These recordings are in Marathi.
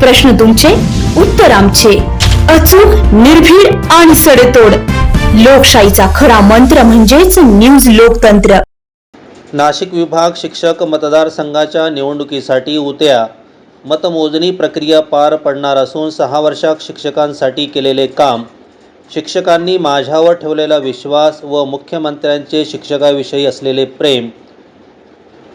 प्रश्न तुमचे उत्तर आमचे. अचूक निर्भीड आणि सडेतोड. लोकशाहीचा खरा मंत्र म्हणजेच न्यूज लोकतंत्र. नाशिक विभाग शिक्षक मतदारसंघाच्या निवडणुकीसाठी उद्या मतमोजणी प्रक्रिया पार पडणार असून सहा वर्षात शिक्षकांसाठी केलेले काम. शिक्षकांनी माझ्यावर ठेवलेला विश्वास व मुख्यमंत्र्यांचे शिक्षकाविषयी असलेले प्रेम.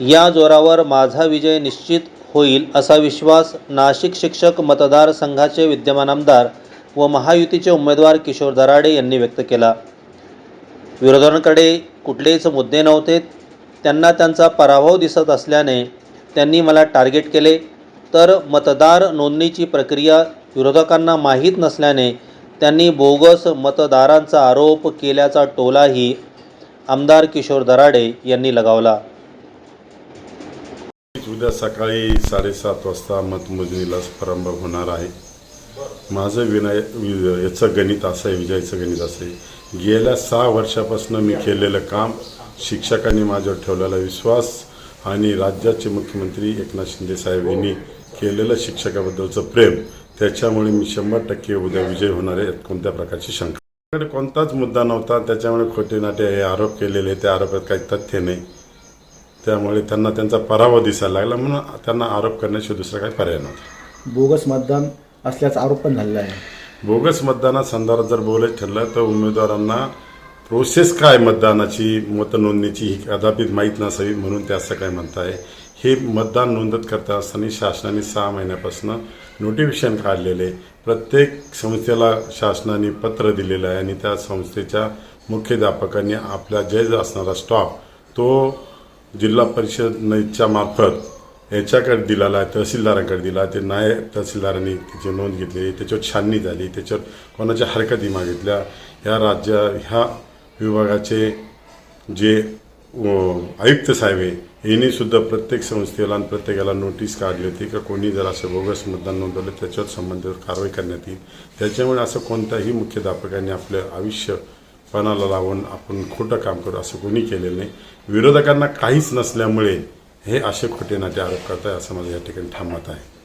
या जोरावर माझा विजय निश्चित होईल असा विश्वास नाशिक शिक्षक मतदारसंघाचे विद्यमान आमदार व महायुतीचे उमेदवार किशोर दराडे यांनी व्यक्त केला. विरोधकांकडे कुठलेच मुद्दे नव्हते. त्यांना त्यांचा पराभव दिसत असल्याने त्यांनी मला टार्गेट केले. तर मतदार नोंदणीची प्रक्रिया विरोधकांना माहीत नसल्याने त्यांनी बोगस मतदारांचा आरोप केल्याचा टोलाही आमदार किशोर दराडे यांनी लगावला. उद्या सकाळी साडेसात वाजता मतमोजणीला प्रारंभ होणार आहे. माझं विनय वि- याचं गणित असं आहे विजयाचं गणित असं आहे. गेल्या सहा वर्षापासून मी केलेलं काम शिक्षकांनी माझ्यावर ठेवलेला विश्वास आणि राज्याचे मुख्यमंत्री एकनाथ शिंदे साहेब यांनी केलेलं शिक्षकाबद्दलचं प्रेम त्याच्यामुळे मी शंभर टक्के उद्या विजय होणार आहे कोणत्या प्रकारची शंका? कोणताच मुद्दा नव्हता त्याच्यामुळे खोटे नाटे हे आरोप केलेले त्या आरोपात काही तथ्य नाही. त्यामुळे त्यांना त्यांचा पराभव दिसायला लागला म्हणून त्यांना आरोप करण्याशिवाय दुसरा काही पर्याय नव्हता. बोगस मतदान असल्याचा आरोप पण झालेला आहे. बोगस मतदानासंदर्भात जर बोलायचं ठरलं तर उमेदवारांना प्रोसेस काय मतदानाची मतनोंदणीची ही कदापित माहीत नसावी म्हणून ते असं काय म्हणताय. हे मतदान नोंदत करता असताना शासनाने सहा महिन्यापासून नोटिफिकेशन काढलेले प्रत्येक संस्थेला शासनाने पत्र दिलेलं आहे आणि त्या संस्थेच्या मुख्याध्यापकांनी आपला जे जे असणारा स्टॉप तो जिल्हा परिषदच्या मार्फत याच्याकडे दिलेला आहे तहसीलदारांकडे दिला ते नायब तहसीलदारांनी त्याची नोंद घेतली त्याच्यावर छाननी झाली. त्याच्यावर कोणाच्या हरकती मागितल्या? ह्या राज्य ह्या विभागाचे जे आयुक्त साहेब आहे यांनी सुद्धा प्रत्येक संस्थेला आणि प्रत्येकाला नोटीस काढली होती का कोणी जर असं बोगस मतदान नोंदवलं त्याच्यावर संबंधित कारवाई करण्यात येईल. त्याच्यामुळे असं कोणत्याही मुख्याध्यापकांनी आपलं आयुष्य पणाला लावून आपण खोटं काम करू असं कोणी केलेलं नाही. विरोधकांना काहीच नसल्यामुळे हे असे खोटे नाटे आरोप करताय असं माझं या ठिकाणी ठाम मत आहे.